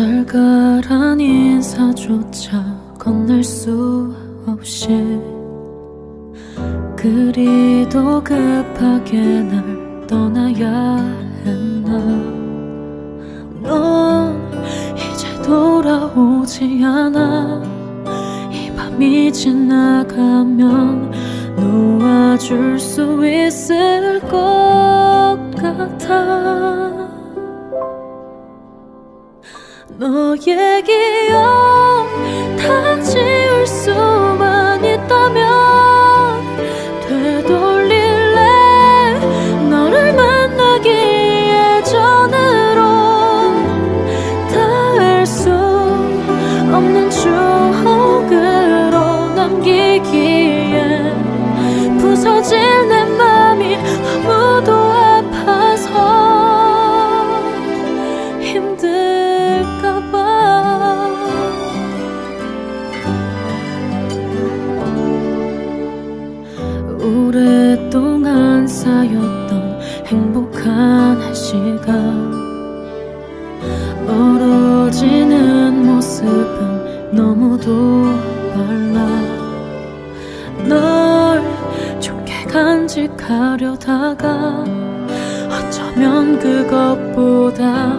잘 가란 인사조차 건넬 수 없이 그리도 급하게 날 떠나야 했나. 넌 이제 돌아오지 않아. 이 밤이 지나가면 놓아줄 수 있을 것 같아 너의 기억 다 지울 수만 있다면 되돌릴래? 너를 만나기 예전으로 닿을 수 없는 추억으로 남기기에 부서질 내 맘이 너무도 아파서 힘들 시간. 멀어지는 모습은 너무도 빨라. 널 좋게 간직하려다가 어쩌면 그것보다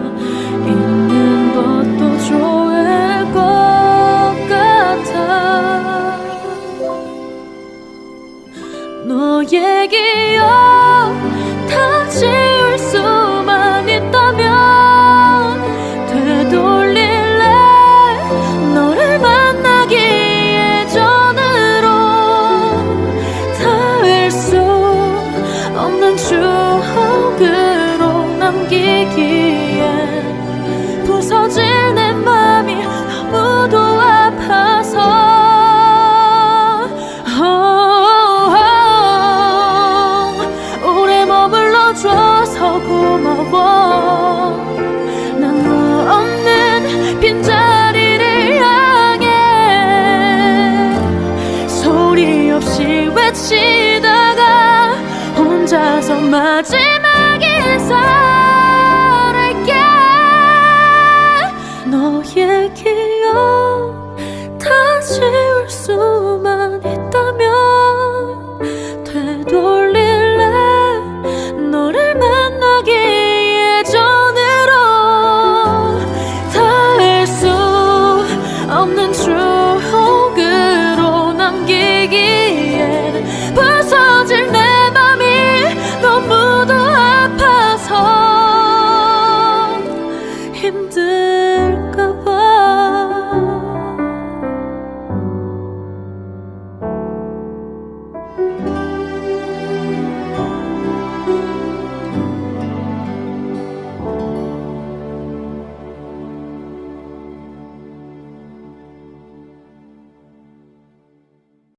외치다가 혼자서 마지막 인사